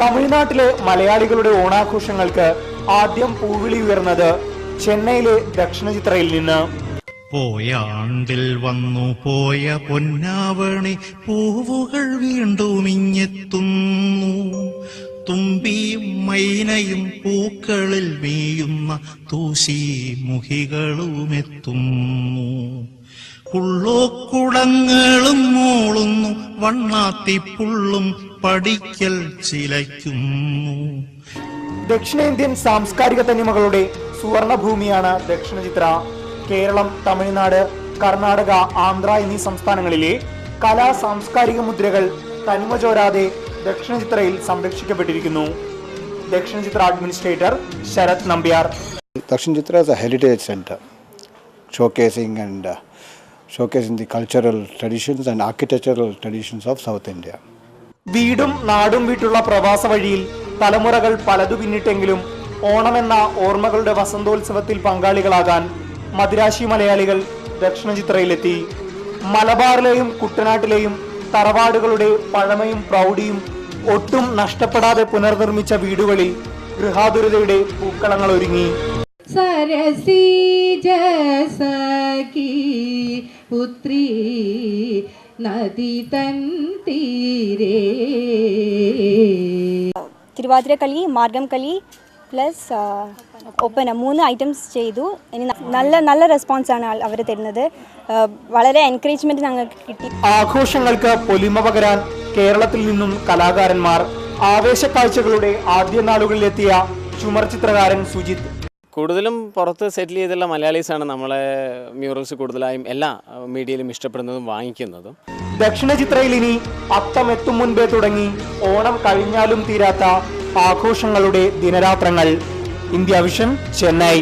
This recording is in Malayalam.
തമിഴ്നാട്ടിലെ മലയാളികളുടെ ഓണാഘോഷങ്ങൾക്ക് ആദ്യം പൂവിളി ഉയർന്നത് ചെന്നൈയിലെ ദക്ഷിണ ചിത്രയിൽ നിന്ന്. പോയ ആണ്ടിൽ വന്നു പോയ പൊന്നാവണി പൂവുകൾ വീണ്ടും ഇങ്ങെത്തുന്നു. തുമ്പിയും മൈനയും പൂക്കളിൽ വീയുന്ന തൂശി മുഹികളുമെത്തുന്നു. പുള്ളോക്കുടങ്ങളും മൂളുന്നു വണ്ണാത്തിപ്പുള്ളും പഠിക്കൽ ചിലയ്ക്കുന്നു. ദക്ഷിണേന്ത്യൻ സാംസ്കാരിക തനിമകളുടെ സുവർണഭൂമിയാണ് ദക്ഷിണചിത്ര. കേരളം തമിഴ്നാട് കർണാടക ആന്ധ്ര എന്നീ സംസ്ഥാനങ്ങളിലെ കലാ സാംസ്കാരിക മുദ്രകൾ തനിമ ചോരാതെ ദക്ഷിണചിത്രയിൽ സംരക്ഷിക്കപ്പെട്ടിരിക്കുന്നു. Dakshinachitra administrator Sarath Nambiar. Dakshinachitra heritage centre showcasing center, showcasing the cultural traditions and architectural traditions of South India. വീടും നാടും വിട്ടുള്ള പ്രവാസ വഴിയിൽ തലമുറകൾ പലതു പിന്നിട്ടെങ്കിലും ഓണമെന്ന ഓർമ്മകളുടെ വസന്തോത്സവത്തിൽ പങ്കാളികളാകാൻ മദിരാശി മലയാളികൾ ദക്ഷിണ ചിത്രയിലെത്തി മലബാറിലെയും കുട്ടനാട്ടിലെയും തറവാടുകളുടെ പഴമയും പ്രൗഢിയും ഒട്ടും നഷ്ടപ്പെടാതെ പുനർനിർമ്മിച്ച വീടുകളിൽ ഗൃഹാതുരതയുടെ പൂക്കളങ്ങൾ ഒരുങ്ങി സരസീ ജസകി പുത്രി നദി തീരേ. തിരുവാതിര കളി മാർഗം കളി പ്ലസ് ഒപ്പന മൂന്ന് ഐറ്റംസ് ചെയ്തു. ഇനി നല്ല നല്ല റെസ്പോൺസ് ആണ് അവർ തരുന്നത്. വളരെ എൻകറേജ്മെന്റ് ഞങ്ങൾക്ക് കിട്ടി. ആഘോഷങ്ങൾക്ക് പൊലിമ പകരാൻ കേരളത്തിൽ നിന്നും കലാകാരന്മാർ ആവേശ കാഴ്ചകളുടെ ആദ്യ നാളുകളിലെത്തിയ ചുമർചിത്രകാരൻ സുജിത്ത് കൂടുതലും പുറത്ത് സെറ്റിൽ ചെയ്തുള്ള മലയാളീസാണ് നമ്മളെ മ്യൂറൽസ് കൂടുതലായും എല്ലാ മീഡിയയിലും ഇഷ്ടപ്പെടുന്നതും വാങ്ങിക്കുന്നതും. ദക്ഷിണ ചിത്രയിൽ ഇനി അത്തം എത്തും മുൻപേ തുടങ്ങി ഓണം കഴിഞ്ഞാലും തീരാത്ത ആഘോഷങ്ങളുടെ ദിനരാത്രങ്ങൾ. India vision Chennai.